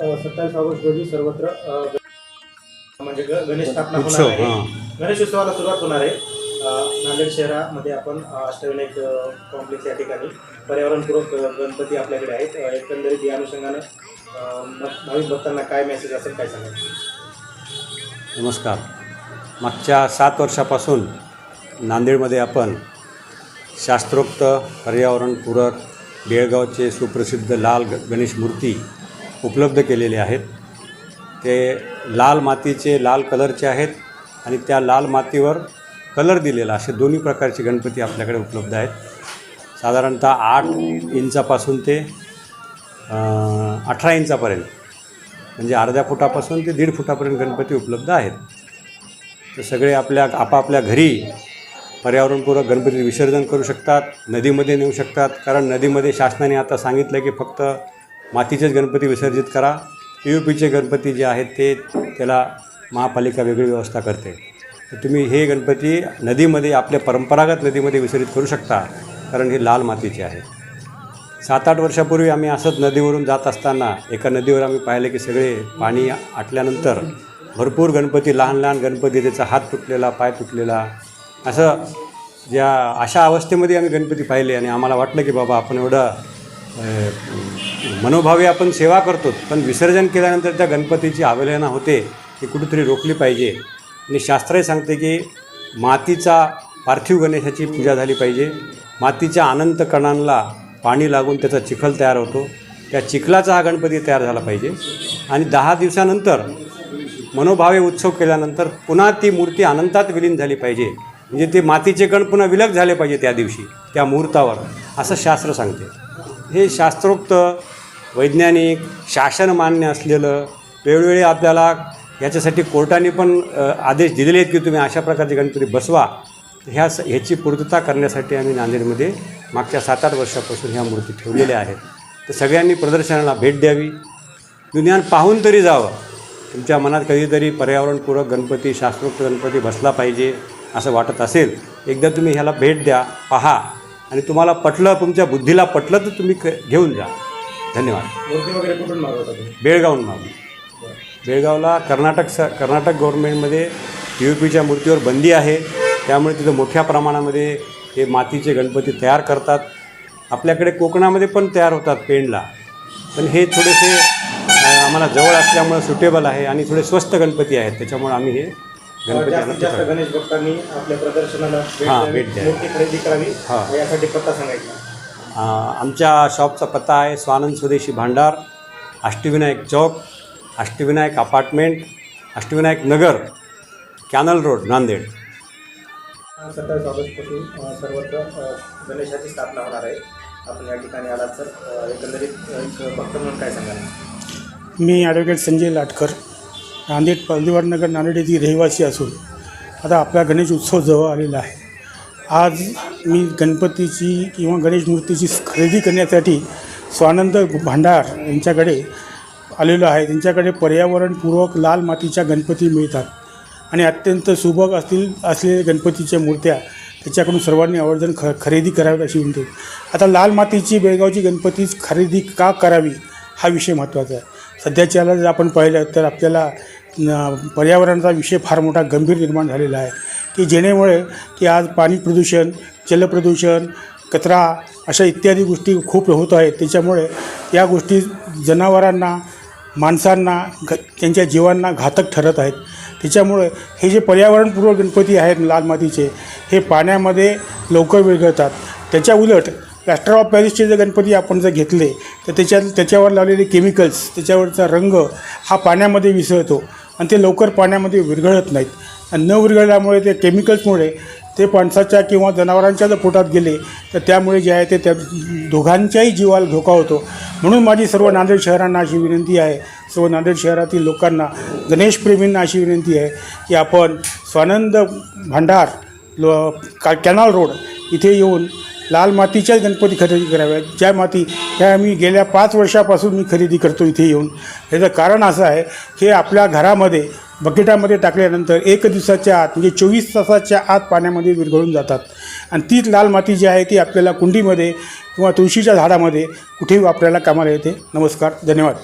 सत्तावीस ऑगस्ट रोजी सर्वत्र म्हणजे गणेश स्थापना उत्सव होणार आहे. गणेश उत्सवाला सुरुवात होणार आहे. नांदेड शहरामध्ये आपण अष्टविनायक कॉम्प्लेक्स या ठिकाणी पर्यावरणपूरक गणपती आपल्याकडे आहेत. एकंदरीत या अनुषंगानं भाविक भक्तांना काय मेसेज असेल काय सांगाल? नमस्कार. मागच्या सात वर्षापासून नांदेडमध्ये आपण शास्त्रोक्त पर्यावरणपूरक बेळगावचे सुप्रसिद्ध लाल गणेश मूर्ती उपलब्ध केलेले आहेत. ते लाल मातीचे लाल कलरचे आहेत आणि त्या लाल मातीवर कलर दिलेला असे दोन्ही प्रकारचे गणपती आपल्याकडे उपलब्ध आहेत. साधारणतः आठ इंचापासून ते अठरा इंचापर्यंत म्हणजे अर्ध्या फुटापासून ते दीड फुटापर्यंत गणपती उपलब्ध आहेत. तर सगळे आपल्या आपापल्या घरी पर्यावरणपूरक गणपती विसर्जन करू शकतात नदीमध्ये नेऊ शकतात. कारण नदीमध्ये शासनाने आता सांगितलं की फक्त मातीचेच गणपती विसर्जित करा. पी यू पीचे गणपती जे आहेत ते त्याला महापालिका वेगळी व्यवस्था करते. तर तुम्ही हे गणपती नदीमध्ये आपल्या परंपरागत नदीमध्ये विसर्जित करू शकता कारण हे लाल मातीचे आहे. सात आठ वर्षापूर्वी आम्ही असंच नदीवरून जात असताना एका नदीवर आम्ही पाहिलं की सगळे पाणी आटल्यानंतर भरपूर गणपती लहान लहान गणपती त्याचा हात तुटलेला पाय तुटलेला. असं ज्या अशा अवस्थेमध्ये आम्ही गणपती पाहिले आणि आम्हाला वाटलं की बाबा आपण एवढं मनोभावे आपण सेवा करतो पण विसर्जन केल्यानंतर त्या गणपतीची अवहेलना होते ती कुठेतरी रोखली पाहिजे. आणि शास्त्रही सांगते की मातीचा पार्थिव गणेशाची पूजा झाली पाहिजे. मातीच्या अनंत कणांना पाणी लागून त्याचा चिखल तयार होतो. त्या चिखलाचा हा गणपती तयार झाला पाहिजे. आणि दहा दिवसानंतर मनोभावे उत्सव केल्यानंतर पुन्हा ती मूर्ती अनंतात विलीन झाली पाहिजे. म्हणजे ते मातीचे कण पुन्हा विलग झाले पाहिजे त्या दिवशी त्या मुहूर्तावर असं शास्त्र सांगते. हे शास्त्रोक्त वैज्ञानिक शासन मान्य असलेलं वेळोवेळी आपल्याला याच्यासाठी कोर्टाने पण आदेश दिलेले आहेत की तुम्ही अशा प्रकारचे गणपती बसवा. ह्या स ह्याची पूर्तता करण्यासाठी आम्ही नांदेडमध्ये मागच्या सात आठ वर्षापासून ह्या मूर्ती ठेवलेल्या आहेत. तर सगळ्यांनी प्रदर्शनाला भेट द्यावी. दुनियान पाहून तरी जावं. तुमच्या मनात कधीतरी पर्यावरणपूरक गणपती शास्त्रोक्त गणपती बसला पाहिजे असं वाटत असेल एकदा तुम्ही ह्याला भेट द्या पहा. आणि तुम्हाला पटलं तुमच्या बुद्धीला पटलं तर तुम्ही क घेऊन जा. धन्यवाद. मूर्ती वगैरे कुठून मागवता तुम्ही? बेळगावून मागून बेळगावला कर्नाटक स कर्नाटक गव्हर्नमेंटमध्ये पी यू पीच्या मूर्तीवर बंदी आहे. त्यामुळे तिथं मोठ्या प्रमाणामध्ये हे मातीचे गणपती तयार करतात. आपल्याकडे कोकणामध्ये पण तयार होतात पेंडला. पण हे थोडेसे आम्हाला जवळ असल्यामुळे सुटेबल आहे आणि थोडे स्वस्त गणपती आहेत. त्याच्यामुळे आम्ही हे जास्तीत जास्त. गणेश भक्तांनी आपल्या प्रदर्शनाला भेट हां, द्यावी, भेट द्यावी. मूर्ती खरेदी करावी हां. यासाठी पत्ता सांगायचा अ, आमच्या शॉपचा पत्ता आहे स्वानंद स्वदेशी भांडार अष्टविनायक चौक Ashtavinayak apartment Ashtavinayak Nagar canal road Nanded सत्तावीस ऑगस्टपासून अ, सर्वत्र अ, गणेशाची स्थापना होणार आहे आपण या ठिकाणी आलात तर अ, एकंदरीत अ, एक भक्त म्हणून काय सांगाल मी ॲडव्होकेट संजय लाटकर नांदेड पल्लीवाडनगर नांदेड येथील रहिवासी असून आता आपला गणेश उत्सव जवळ आलेला आहे. आज मी गणपतीची किंवा गणेश मूर्तीची खरेदी करण्यासाठी स्वानंद भांडार यांच्याकडे आलेलो आहे. त्यांच्याकडे पर्यावरणपूर्वक लाल मातीच्या गणपती मिळतात आणि अत्यंत सुबक असतील असलेल्या गणपतीच्या मूर्त्या त्याच्याकडून सर्वांनी आवर्जन ख खरेदी करावी अशी विनंती. आता लाल मातीची बेळगावची गणपती खरेदी का करावी हा विषय महत्त्वाचा आहे. सध्याच्याला जर आपण पाहिलं तर आपल्याला पर्यावरणाचा विषय फार मोठा गंभीर निर्माण झालेला आहे. की जेणेमुळे की आज पाणी प्रदूषण जलप्रदूषण कचरा अशा इत्यादी गोष्टी खूप होत आहेत. त्याच्यामुळे या गोष्टी जनावरांना माणसांना घ त्यांच्या जीवांना घातक ठरत आहेत. त्याच्यामुळे हे जे पर्यावरणपूर्वक गणपती आहेत लाल मातीचे हे पाण्यामध्ये लवकर विरघळतात. त्याच्या उलट प्लॅस्टर ऑफ पॅरिसचे जर गणपती आपण जर घेतले तर त्याच्यात त्याच्यावर लावलेले केमिकल्स त्याच्यावरचा रंग हा पाण्यामध्ये विसळतो आणि ते लवकर पाण्यामध्ये विरघळत नाहीत. आणि न विरघळल्यामुळे ते केमिकल्समुळे ते माणसाच्या किंवा जनावरांच्या जर पोटात गेले तर त्यामुळे जे आहे ते त्या दोघांच्याही जीवाला धोका होतो. म्हणून माझी सर्व नांदेड शहरांना अशी विनंती आहे सर्व नांदेड शहरातील लोकांना गणेशप्रेमींना अशी विनंती आहे की आपण स्वानंद भांडार लो का कॅनॉल रोड इथे येऊन लाल मातीच्याच गणपती खरेदी कराव्यात. ज्या माती ह्या आम्ही गेल्या पाच वर्षापासून मी खरेदी करतो इथे येऊन. याचं कारण असं आहे की आपल्या घरामध्ये बकेटामध्ये टाकल्यानंतर एक दिवसाच्या आत म्हणजे चोवीस तासाच्या आत पाण्यामध्ये विरघळून जातात. आणि तीच लाल माती जी आहे ती आपल्याला कुंडीमध्ये किंवा तुळशीच्या झाडामध्ये कुठेही वापरायला कामाला येते. नमस्कार धन्यवाद.